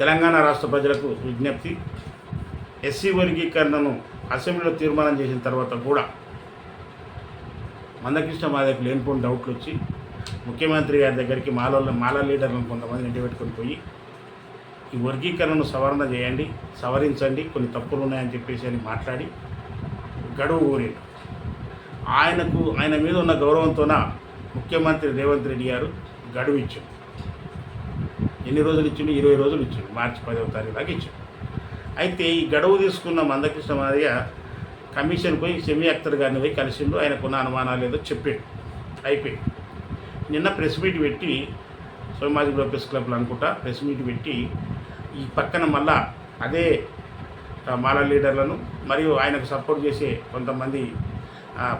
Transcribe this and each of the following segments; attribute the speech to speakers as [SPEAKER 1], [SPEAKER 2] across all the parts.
[SPEAKER 1] తెలంగాణ రాష్ట్ర ప్రజలకు విజ్ఞప్తి ఎస్సీ వర్గీకరణను అసెంబ్లీలో తీర్మానం చేసిన తర్వాత కూడా మందకృష్ణ మాదకి లేనిపోని డౌట్లు వచ్చి ముఖ్యమంత్రి గారి దగ్గరికి మాల మాల లీడర్లను కొంతమంది ఇంటి పెట్టుకొని పోయి ఈ వర్గీకరణను సవరణ చేయండి సవరించండి కొన్ని తప్పులు ఉన్నాయని చెప్పేసి అని మాట్లాడి గడువు ఊరేడు. ఆయనకు ఆయన మీద ఉన్న గౌరవంతోన ముఖ్యమంత్రి రేవంత్ రెడ్డి గారు గడువు ఇచ్చారు. ఎన్ని రోజులు ఇచ్చిండు? ఇరవై రోజులు ఇచ్చిండు. మార్చి పదవ తారీఖు దాకా ఇచ్చిండు. అయితే ఈ గడువు తీసుకున్న మందకృష్ణ మాదయ్య కమిషన్ పోయి సెమీ అఖ్తర్ గారిని పోయి కలిసిండు. ఆయనకున్న అనుమానాలు ఏదో చెప్పాడు. అయిపోయి నిన్న ప్రెస్ మీట్ పెట్టి సోమాజిగూడ ప్రెస్ క్లబ్లో అనుకుంటా ప్రెస్ మీట్ పెట్టి ఈ పక్కన మళ్ళా అదే మాల లీడర్లను మరియు ఆయనకు సపోర్ట్ చేసే కొంతమంది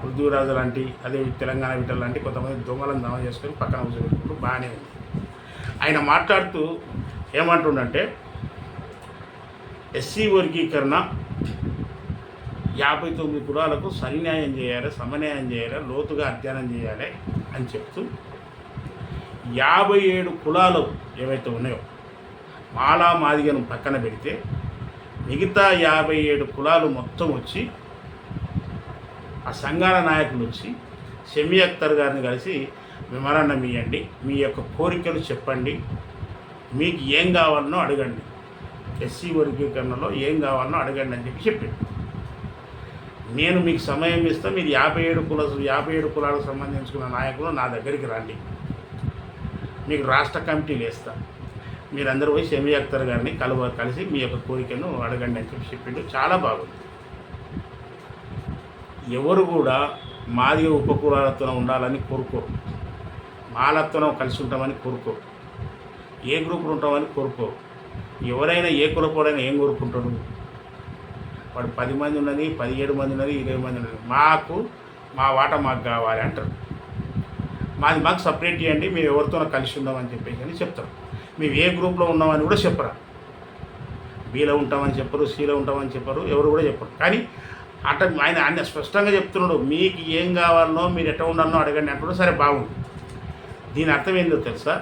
[SPEAKER 1] పృథ్వీరాజు లాంటి అదే తెలంగాణ విటర్ లాంటి కొంతమంది దొంగలను దమ చేసుకొని పక్కన కూర్చోబెట్టుకుంటూ బాగానే ఉంది. ఆయన మాట్లాడుతూ ఏమంటుండంటే ఎస్సీ వర్గీకరణ యాభై తొమ్మిది కులాలకు సన్యాయం చేయాలి సమన్యాయం చేయాలి లోతుగా అధ్యయనం చేయాలి అని చెప్తూ యాభై ఏడు కులాలు ఏవైతే ఉన్నాయో మాలా మాదిగను పక్కన పెడితే మిగతా యాభై ఏడు కులాలు మొత్తం వచ్చి ఆ సంఘాల నాయకులు వచ్చి షమీ అఖ్తర్ గారిని కలిసి విమరణం ఇవ్వండి మీ యొక్క కోరికలు చెప్పండి. మీకు ఏం కావాలనో అడగండి. ఎస్సీ వర్గీకరణలో ఏం కావాలనో అడగండి అని చెప్పి చెప్పింది. నేను మీకు సమయం ఇస్తా మీరు యాభై ఏడు కుల యాభై ఏడు కులాలకు సంబంధించుకున్న నాయకులు నా దగ్గరికి రండి. మీకు రాష్ట్ర కమిటీలు వేస్తా. మీరందరూ పోయి షమీ అఖ్తర్ గారిని కలువ కలిసి మీ యొక్క కోరికను అడగండి అని చెప్పి చెప్పిండు. చాలా బాగుంది. ఎవరు కూడా మాదిగ ఉపకులాలతో ఉండాలని కోరుకోరు. మాలతో కలిసి ఉంటామని కోరుకో. ఏ గ్రూపులు ఉంటామని కోరుకో. ఎవరైనా ఏ కులపోడైనా ఏం కోరుకుంటాడు? వాడు పది మంది ఉన్నది పదిహేడు మంది ఉన్నది ఇరవై మంది ఉన్నది. మాకు మా వాట మాకు కావాలి అంటారు. మాది మాకు సపరేట్ చేయండి మేము ఎవరితోనో కలిసి ఉందామని చెప్పేసి అని చెప్తారు. మేము ఏ గ్రూప్లో ఉన్నామని కూడా చెప్పరా. బీలో ఉంటామని చెప్పరు సీలో ఉంటామని చెప్పరు ఎవరు కూడా చెప్పరు. కానీ అట ఆయన ఆయన స్పష్టంగా చెప్తున్నాడు మీకు ఏం కావాలనో మీరు ఎట్లా ఉండాలనో అడగండి అంటున్నాడు సరే బాగుంది. దీని అర్థం ఏందో తెలుసా?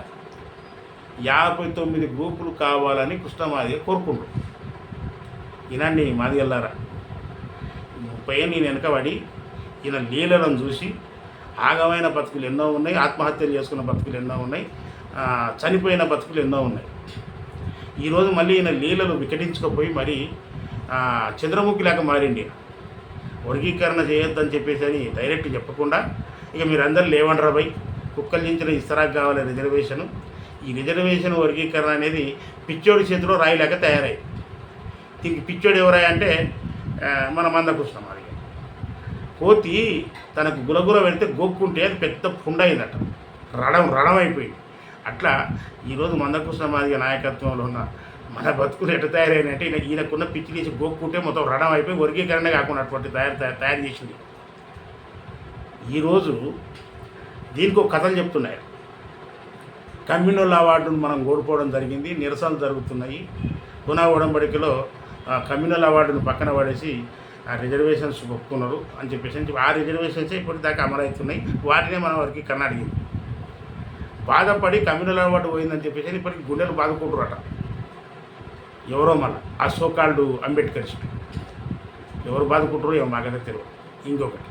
[SPEAKER 1] యాభై తొమ్మిది గ్రూపులు కావాలని కృష్ణమాదిగా కోరుకుంటు వినండి మాదిగల్లారా ముప్పై నేను వెనకబడి ఈయన లీలలను చూసి ఆగమైన బతుకులు ఎన్నో ఉన్నాయి ఆత్మహత్యలు చేసుకున్న బతుకులు ఎన్నో ఉన్నాయి చనిపోయిన బతుకులు ఎన్నో ఉన్నాయి. ఈరోజు మళ్ళీ ఈయన లీలలు వికటించకపోయి మరి చంద్రముఖి లేక మారిండి వర్గీకరణ చేయొద్దని చెప్పేసి అని డైరెక్ట్ చెప్పకుండా ఇక మీరందరూ లేవండ్రా బై కుక్కలు దించిన ఇస్తరాకు కావాలి రిజర్వేషను ఈ రిజర్వేషన్ వర్గీకరణ అనేది పిచ్చోడి చేతిలో రాయిలాగా తయారై దీనికి పిచ్చోడు ఎవరా అంటే మన మందకృష్ణ మరి కోతి తనకు గులగుల పెడితే గోక్కుంటే అది పెద్ద పుండ అయిందట. రడం రడం అయిపోయింది. అట్లా ఈరోజు మందకృష్ణ మాదిగ నాయకత్వంలో ఉన్న మన బతుకులు ఎట్ట తయారైనంటే ఈయన ఈయనకున్న పిచ్చి తీసి గోక్కుంటే మొత్తం రడం అయిపోయి వర్గీకరణ కాకుండా అటువంటి తయారు తయారు- తయారు చేసింది. ఈరోజు దీనికి ఒక కథలు చెప్తున్నాయి. కమ్యూనల్ అవార్డును మనం కోల్పోవడం జరిగింది నిరసనలు జరుగుతున్నాయి. పునా ఉడంబడికలో కమ్యూనల్ అవార్డును పక్కన పడేసి ఆ రిజర్వేషన్స్ ఒప్పుకున్నారు అని చెప్పేసి ఆ రిజర్వేషన్సే ఇప్పటిదాకా అమలవుతున్నాయి. వాటినే మనం వారికి కన్నా అడిగింది బాధపడి కమ్యూనల్ అవార్డు పోయిందని చెప్పేసి ఇప్పటికి గుండెలు బాదుకుంటారట ఎవరో మళ్ళీ ఆ సోకాల్డ్ అంబేద్కరిస్ట్ ఎవరు బాదుకుంటారో ఏమో మాకైతే తెలియదు ఇంకొకటి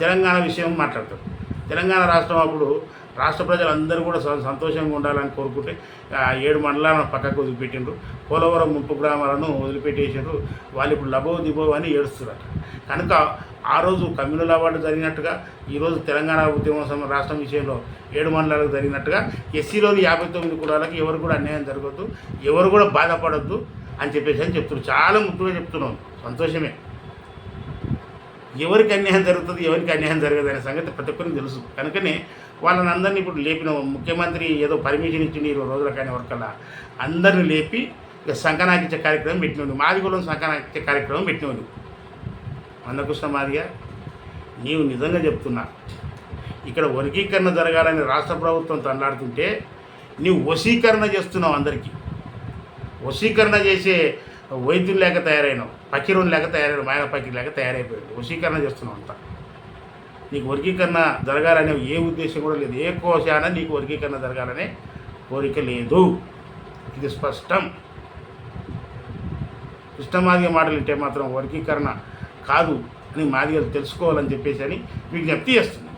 [SPEAKER 1] తెలంగాణ విషయం మాట్లాడతారు తెలంగాణ రాష్ట్రం అప్పుడు రాష్ట్ర ప్రజలందరూ కూడా సంతోషంగా ఉండాలని కోరుకుంటే ఏడు మండలాలను పక్కకు వదిలిపెట్టిండ్రు. పోలవరం ముప్పు గ్రామాలను వదిలిపెట్టేసిండ్రు. వాళ్ళు ఇప్పుడు లబో దిబో అని ఏడుస్తున్నారు కనుక ఆ రోజు కమ్యూనల్ అవార్డు జరిగినట్టుగా ఈరోజు తెలంగాణ ఉద్యమ సమ రాష్ట్రం విషయంలో ఏడు మండలాలకు జరిగినట్టుగా ఎస్సీలోని యాభై తొమ్మిది కులాలకు ఎవరు కూడా అన్యాయం జరగద్దు ఎవరు కూడా బాధపడద్దు అని చెప్పేసి అని చెప్తున్నారు. చాలా ముఖ్యంగా చెప్తున్నాం. సంతోషమే. ఎవరికి అన్యాయం జరుగుతుంది ఎవరికి అన్యాయం జరగదు అనే సంగతి ప్రతి ఒక్కరికి తెలుసు. కనుకనే వాళ్ళని అందరినీ ఇప్పుడు లేపిన ముఖ్యమంత్రి ఏదో పర్మిషన్ ఇచ్చింది ఇరవై రోజుల కానీ వరకల్లా అందరిని లేపి ఇక సంకనాకిచ్చే కార్యక్రమం పెట్టినోడు. మాది కూడా సంకనాకిచ్చే కార్యక్రమం పెట్టినోడు. మందకృష్ణ మాదిగ నీవు నిజంగా చెప్తున్నా ఇక్కడ వర్గీకరణ జరగాలని రాష్ట్ర ప్రభుత్వం తండాడుతుంటే నీవు వశీకరణ చేస్తున్నావు అందరికీ. వశీకరణ చేసే వైద్యులు లేక తయారైనావు పకిరులు లేక తయారైన మాయన పకిరు లేక తయారైపోయాడు వశీకరణ చేస్తున్నావు అంతా. నీకు వర్గీకరణ జరగాలనే ఏ ఉద్దేశం కూడా లేదు. ఏ కోశాన నీకు వర్గీకరణ జరగాలనే కోరిక లేదు. ఇది స్పష్టం. కృష్ణమాదిగ మాటలు అంటే మాత్రం వర్గీకరణ కాదు అని మాదిగలు తెలుసుకోవాలని చెప్పేసి అని మీకు జ్ఞప్తి చేస్తుంది